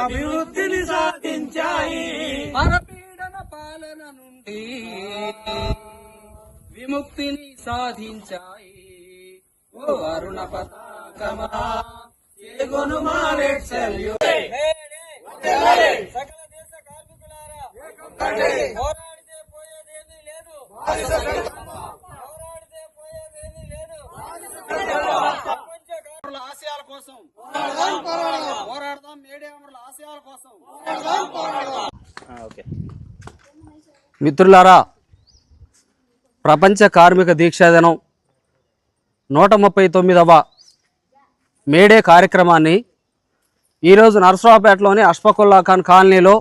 అభివృద్ధిని సాధించాయి. పరపీడన పాలన నుండి విముక్తిని సాధించాయి. ఓ అరుణ పతాకమా చేగొను మా రెడ్ సల్యూట్ సకల దేశ కార్మికులారా పోరాడితే పోయేదేమీ లేదు. పోరాడితే పోయేదేమీ లేదు. ప్రపంచ కార్మికుల ఆశయాల కోసం పోరాడదాం మేడేమరుల ఆశయాల కోసం. మిత్రులారా ప్రపంచ కార్మిక దీక్షా దినం నూట ముప్పై తొమ్మిదవ మేడే కార్యక్రమాన్ని ఈరోజు నరసరావుపేటలోని అష్ఫకుల్లా ఖాన్ కాలనీలో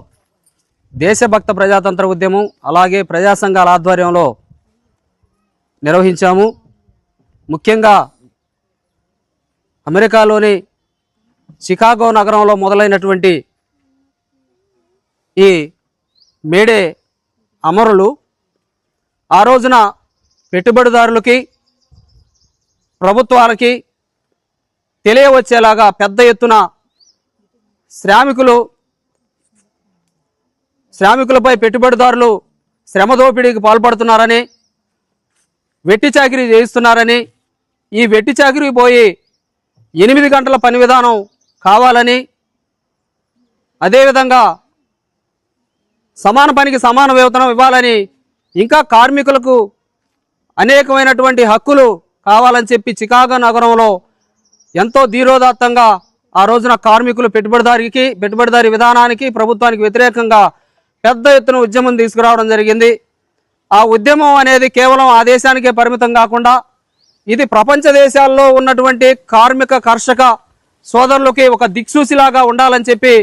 దేశభక్త ప్రజాతంత్ర ఉద్యమం అలాగే ప్రజా సంఘాల ఆధ్వర్యంలో నిర్వహించాము. ముఖ్యంగా అమెరికాలోని చికాగో నగరంలో మొదలైనటువంటి ఈ మేడే అమరులు ఆ రోజున పెట్టుబడిదారులకి ప్రభుత్వాలకి తెలియవచ్చేలాగా పెద్ద ఎత్తున శ్రామికులు శ్రామికులపై పెట్టుబడిదారులు శ్రమ దోపిడీకి పాల్పడుతున్నారని వెట్టి చాకిరీ చేయిస్తున్నారని ఈ వెట్టి చాకిరీ పోయి ఎనిమిది గంటల పని విధానం కావాలని అదేవిధంగా సమాన పనికి సమాన వేతనం ఇవ్వాలని ఇంకా కార్మికులకు అనేకమైనటువంటి హక్కులు కావాలని చెప్పి చికాగో నగరంలో ఎంతో ధీరోదాత్తంగా ఆ రోజున కార్మికులు పెట్టుబడిదారికి పెట్టుబడిదారి విధానానికి ప్రభుత్వానికి వ్యతిరేకంగా పెద్ద ఎత్తున ఉద్యమం తీసుకురావడం జరిగింది. ఆ ఉద్యమం అనేది కేవలం ఆ దేశానికే పరిమితం కాకుండా ఇది ప్రపంచ దేశాల్లో ఉన్నటువంటి కార్మిక కర్షక సోదరులకి ఒక దిక్సూసిలాగా ఉండాలని చెప్పి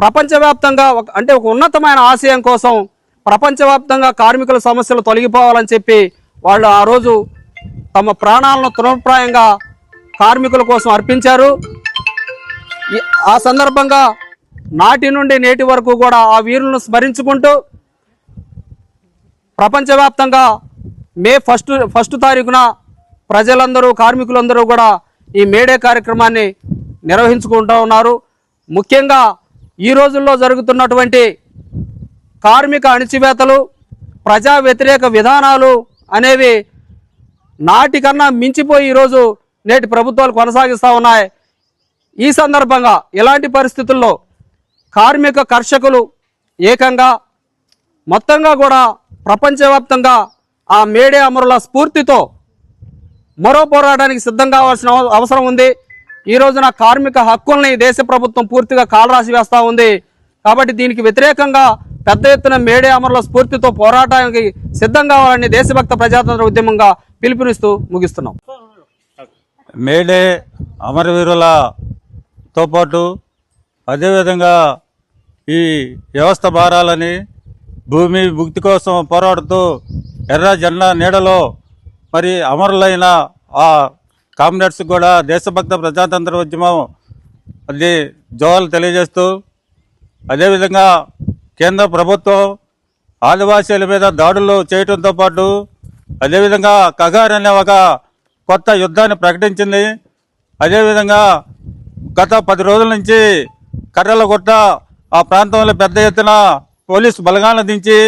ప్రపంచవ్యాప్తంగా ఒక అంటే ఒక ఉన్నతమైన ఆశయం కోసం ప్రపంచవ్యాప్తంగా కార్మికుల సమస్యలు తొలగిపోవాలని చెప్పి వాళ్ళు ఆ రోజు తమ ప్రాణాలను తృణప్రాయంగా కార్మికుల కోసం అర్పించారు. ఆ సందర్భంగా నాటి నుండి నేటి వరకు కూడా ఆ వీరులను స్మరించుకుంటూ ప్రపంచవ్యాప్తంగా మే ఫస్ట్ ఫస్ట్ తారీఖున ప్రజలందరూ కార్మికులందరూ కూడా ఈ మేడే కార్యక్రమాన్ని నిర్వహించుకుంటూ ఉన్నారు. ముఖ్యంగా ఈ రోజుల్లో జరుగుతున్నటువంటి కార్మిక అణిచివేతలు ప్రజా వ్యతిరేక విధానాలు అనేవి నాటికన్నా మించిపోయి ఈరోజు నేటి ప్రభుత్వాలు కొనసాగిస్తూ ఉన్నాయి. ఈ సందర్భంగా ఇలాంటి పరిస్థితుల్లో కార్మిక కర్షకులు ఏకంగా మొత్తంగా కూడా ప్రపంచవ్యాప్తంగా ఆ మేడే అమరుల స్ఫూర్తితో మరో పోరాటానికి సిద్ధం కావాల్సిన అవసరం ఉంది. ఈ రోజున కార్మిక హక్కుల్ని దేశ ప్రభుత్వం పూర్తిగా కాలరాసి వేస్తూ ఉంది. కాబట్టి దీనికి వ్యతిరేకంగా పెద్ద ఎత్తున మేడే అమరుల స్ఫూర్తితో పోరాటానికి సిద్ధం కావాలని దేశభక్త ప్రజాతంత్ర ఉద్యమంగా పిలుపునిస్తూ ముగిస్తున్నాం. మేడే అమరవీరులతో పాటు అదేవిధంగా ఈ వ్యవస్థ భారాలని భూమి ముక్తి కోసం పోరాడుతూ ఎర్ర జెండా నీడలో మరి అమరులైన ఆ కామ్రేడ్స్ కూడా దేశభక్త ప్రజాతంత్ర ఉద్యమం అది జోహాలు తెలియజేస్తూ అదేవిధంగా కేంద్ర ప్రభుత్వం ఆదివాసీల మీద దాడులు చేయడంతో పాటు అదేవిధంగా కగార్ అనే ఒక కొత్త యుద్ధాన్ని ప్రకటించింది. అదేవిధంగా గత పది రోజుల నుంచి కర్రలగుట్ట ఆ ప్రాంతంలో పెద్ద ఎత్తున పోలీసు బలగాలను దించి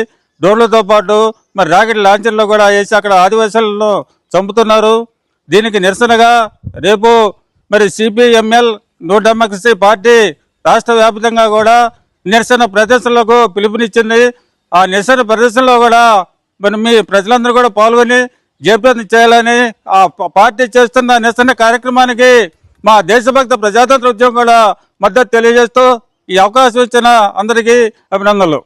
డ్రోన్లతో పాటు మరి రాకెట్ లాంచర్లు కూడా వేసి అక్కడ ఆదివాసీలను చంపుతున్నారు. దీనికి నిరసనగా రేపు మరి సిపిఎంఎల్ న్యూ డెమోక్రసీ పార్టీ రాష్ట్ర వ్యాప్తంగా కూడా నిరసన ప్రదర్శనలకు పిలుపునిచ్చింది. ఆ నిరసన ప్రదర్శనలో కూడా మరి మీ ప్రజలందరూ కూడా పాల్గొని జయప్రదం చేయాలని ఆ పార్టీ చేస్తున్న నిరసన కార్యక్రమానికి మా దేశభక్త ప్రజాతంత్ర ఉద్యమం కూడా మద్దతు తెలియజేస్తూ ఈ అవకాశం ఇచ్చిన అందరికీ అభినందనలు.